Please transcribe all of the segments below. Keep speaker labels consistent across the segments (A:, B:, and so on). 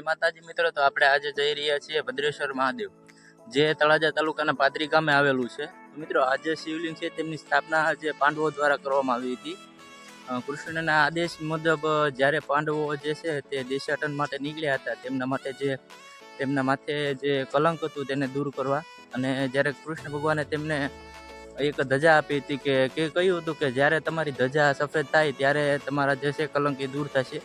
A: જય માતાજી મિત્રો, તો આપણે આજે જઈ રહ્યા છીએ ભદ્રેશ્વર મહાદેવ, જે તળાજા તાલુકાના પાદરી ગામે આવેલું છે. મિત્રો આજે શિવલિંગ છે, તેમની સ્થાપના જે પાંડવો દ્વારા કરવામાં આવી હતી. કૃષ્ણના આદેશ મુજબ, જ્યારે પાંડવો જે છે, તે દેશાટન માટે નીકળ્યા હતા, તેમના માટે જે, તેમના માથે જે કલંક હતું, તેને દૂર કરવા. અને જ્યારે કૃષ્ણ ભગવાને તેમને એક ધજા આપી હતી કે કે કહ્યું હતું કે, જ્યારે તમારી ધજા સફેદ થાય, ત્યારે તમારા જે છે, કલંક એ દૂર થશે.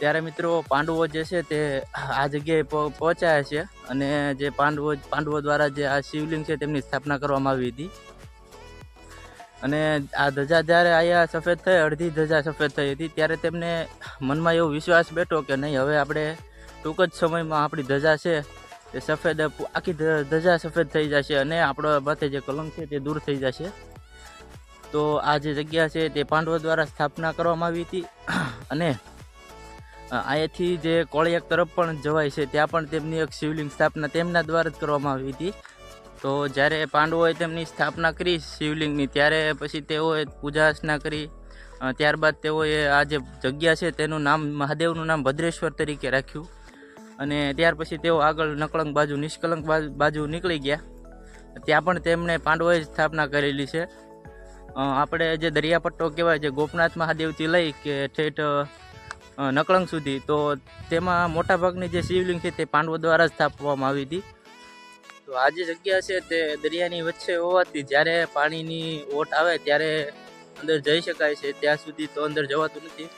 A: ત્યારે મિત્રો પાંડવો જે છે તે આ જગ્યાએ પહોંચાયા છે અને જે પાંડવો પાંડવો દ્વારા જે આ શિવલિંગ છે તેમની સ્થાપના કરવામાં આવી હતી. અને આ ધજા જ્યારે આયા સફેદ થઈ, અડધી ધજા સફેદ થઈ હતી, ત્યારે તેમને મનમાં એવો વિશ્વાસ બેઠો કે નહીં, હવે આપણે ટૂંક જ સમયમાં આપણી ધજા છે તે સફેદ, આખી ધજા સફેદ થઈ જશે અને આપણો માથે જે કલંક છે તે દૂર થઈ જશે. તો આ જે જગ્યા છે તે પાંડવો દ્વારા સ્થાપના કરવામાં આવી હતી અને અહીંયાથી જે કોળિયાક તરફ પણ જવાય છે, ત્યાં પણ તેમની એક શિવલિંગ સ્થાપના તેમના દ્વારા જ કરવામાં આવી હતી. તો જ્યારે પાંડવોએ તેમની સ્થાપના કરી શિવલિંગની, ત્યારે પછી તેઓએ પૂજા અર્ચના કરી. ત્યારબાદ તેઓએ આ જે જગ્યા છે, તેનું નામ, મહાદેવનું નામ ભદ્રેશ્વર તરીકે રાખ્યું. અને ત્યાર પછી તેઓ આગળ નકળંક બાજુ, નિષ્કલંક બાજુ- નીકળી ગયા. ત્યાં પણ તેમણે પાંડવોએ સ્થાપના કરેલી છે. આપણે જે દરિયાપટ્ટો કહેવાય, જે ગોપનાથ મહાદેવથી લઈ કે ઠેઠ નકળંગ સુધી. તો તેમાં મોટાભાગની જે શિવલિંગ છે તે પાંડવો દ્વારા સ્થાપવામાં આવી હતી. તો આ જે જગ્યા છે તે દરિયાની વચ્ચે હોવાથી જ્યારે પાણીની ઓટ આવે ત્યારે અંદર જઈ શકાય છે. ત્યાં સુધી તો અંદર જવાતું નથી.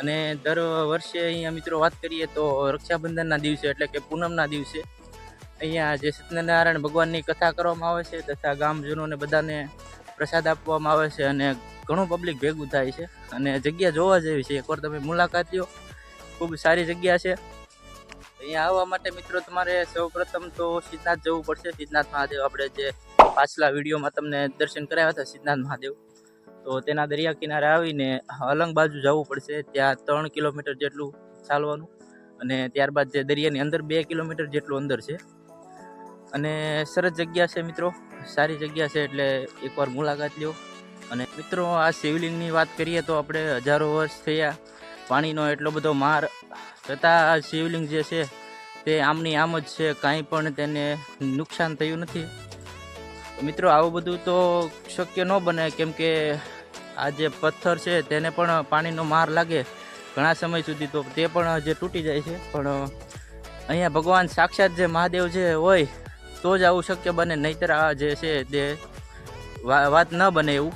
A: અને દર વર્ષે અહીંયા મિત્રો વાત કરીએ તો રક્ષાબંધનના દિવસે એટલે કે પૂનમના દિવસે અહીંયા જે સત્યનારાયણ ભગવાનની કથા કરવામાં આવે છે તથા ગામજનોને બધાને પ્રસાદ આપવામાં આવે છે અને ઘણું પબ્લિક ભેગું થાય છે. અને જગ્યા જોવા જેવી છે. એકવાર તમે મુલાકાત લો ખૂબ સારી જગ્યા છે. અહીંયા આવવા માટે મિત્રો તમારે સૌપ્રથમ તો સિદ્ધનાથ જવું પડશે. સિદ્ધનાથ મહાદેવ આપણે જે પાછલા વિડીયોમાં તમને દર્શન કરાવ્યા હતા, સિદ્ધનાથ મહાદેવ. તો તેના દરિયા કિનારે આવીને અલંગ બાજુ જવું પડશે. ત્યાં ત્રણ કિલોમીટર જેટલું ચાલવાનું અને ત્યારબાદ જે દરિયાની અંદર બે કિલોમીટર જેટલું અંદર છે. અને સરસ જગ્યા છે મિત્રો. સારી જગ્યા છે એટલે એકવાર મુલાકાત લ્યો. અને મિત્રો, આ શિવલિંગની વાત કરીએ તો આપણે હજારો વર્ષ થયા. પાણીનો એટલો બધો માર. છતાં આ શિવલિંગ જે છે, તે આમની આમ જ છે. કાંઈ પણ તેને નુકસાન થયું નથી. મિત્રો, આવું બધું તો શક્ય ન બને, કેમ કે આ જે પથ્થર છે, તેને પણ પાણીનો માર લાગે ઘણા સમય સુધી. તો તે પણ જે તૂટી જાય છે. પણ અહીંયા ભગવાન સાક્ષાત જે મહાદેવ જે હોય, તો જ આવું શક્ય બને. નહીતર આ જે છે, તે વાત ન બને એવું.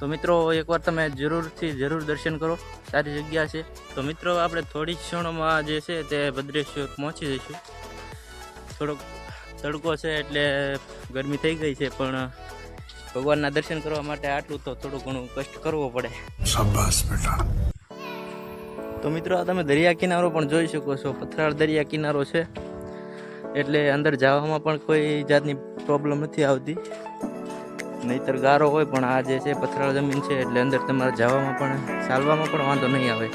A: તો મિત્રો એકવાર તમે જરૂરથી જરૂર દર્શન કરો. સારી જગ્યા છે. તો મિત્રો આપણે થોડી જ ક્ષણોમાં જે છે તે ભદ્રેશ્વર પહોંચી જઈશું. થોડોક તડકો છે એટલે ગરમી થઈ ગઈ છે પણ ભગવાનના દર્શન કરવા માટે આટલું તો થોડું ઘણું કષ્ટ કરવો પડે.
B: શાબાશ બેટા.
A: તો મિત્રો આ તમે દરિયા કિનારો પણ જોઈ શકો છો. પથરાળ દરિયા કિનારો છે. એટલે અંદર જવામાં પણ કોઈ જાતની પ્રોબ્લેમ નથી આવતી. નહીતર ગારો હોય, પણ આ જે છે પથરાળ જમીન છે, એટલે અંદર તમારે જવામાં પણ, ચાલવામાં પણ વાંધો નહીં આવે.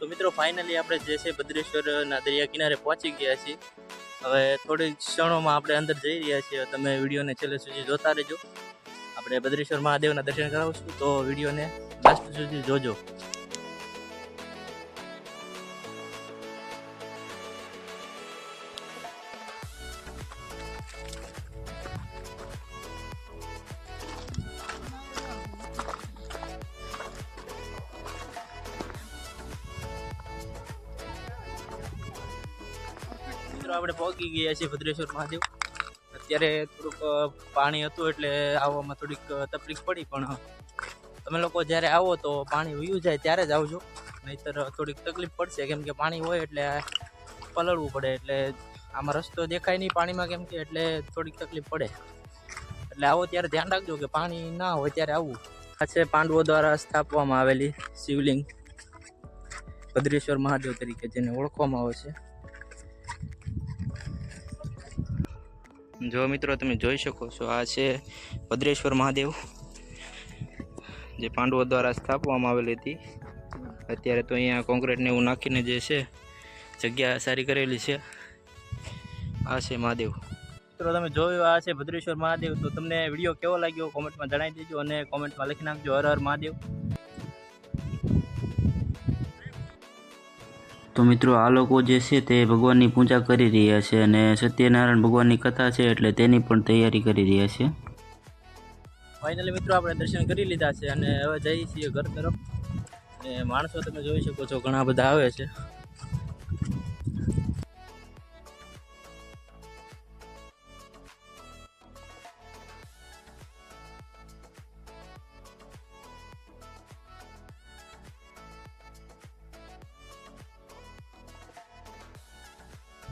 A: તો મિત્રો ફાઇનલી આપણે જે છે ભદ્રેશ્વરના દરિયા કિનારે પહોંચી ગયા છીએ. હવે થોડી ક્ષણોમાં આપણે અંદર જઈ રહ્યા છીએ. તમે વિડીયોને છેલ્લે સુધી જોતા રહેજો. આપણે ભદ્રેશ્વર મહાદેવના દર્શન કરાવશું, તો વિડીયોને લાસ્ટ સુધી જોજો. મિત્રો, આપણે પહોંચી ગયા છીએ ભદ્રેશ્વર મહાદેવ. અત્યારે થોડુંક પાણી હતું એટલે આવવામાં થોડીક તકલીફ પડી, પણ તમે લોકો જ્યારે આવો તો પાણી વયું જાય ત્યારે જ આવજો. નહીતર થોડીક તકલીફ પડશે, કેમ કે પાણી હોય એટલે પલળવું પડે, એટલે આમાં રસ્તો દેખાય નહીં પાણીમાં, કેમ કે એટલે થોડીક તકલીફ પડે. એટલે આવો ત્યારે ધ્યાન રાખજો કે પાણી ના હોય ત્યારે આવવું. આ છે પાંડવો દ્વારા સ્થાપવામાં આવેલી શિવલિંગ. ભદ્રેશ્વર મહાદેવ તરીકે જેને ઓળખવામાં આવે છે. જો મિત્રો તમે જોઈ શકો છો, આ છે ભદ્રેશ્વર મહાદેવ, જે પાંડવો દ્વારા સ્થાપવામાં આવેલી હતી. અત્યારે તો અહીંયા કોન્ક્રીટને એવું નાખીને જે છે, જગ્યા સારી કરેલી છે. આ છે મહાદેવ. મિત્રો, તમે જોયું આ છે ભદ્રેશ્વર મહાદેવ, તો તમને વીડિયો કેવો લાગ્યો? કોમેન્ટમાં જણાવી દેજો અને કોમેન્ટમાં લખી નાખજો, હર હર મહાદેવ.
B: તો મિત્રો આ લોકો જે છે તે ભગવાનની પૂજા કરી રહ્યા છે અને સત્યનારાયણ ભગવાનની કથા છે એટલે તેની પણ તૈયારી કરી રહ્યા છે.
A: ફાઇનલી મિત્રો આપણે દર્શન કરી લીધા છે અને હવે જઈએ છીએ ઘર તરફ. અને માણસો તમે જોઈ શકો છો ઘણા બધા આવે છે.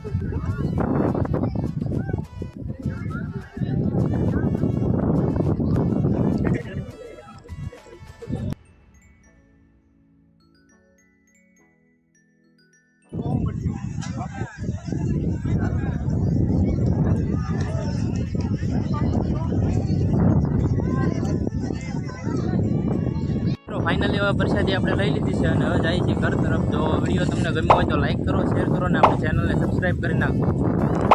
A: મિત્રો ફાઇનલી હવે પ્રસાદી આપણે લઈ લીધી છે અને હવે જાય છે ઘર તરફ. જો વીડિયો તમને ગમ્યો હોય તો લાઈક કરો શેર કરો અને આપણી ચેનલને સબસ્ક્રાઈબ કરી નાખો.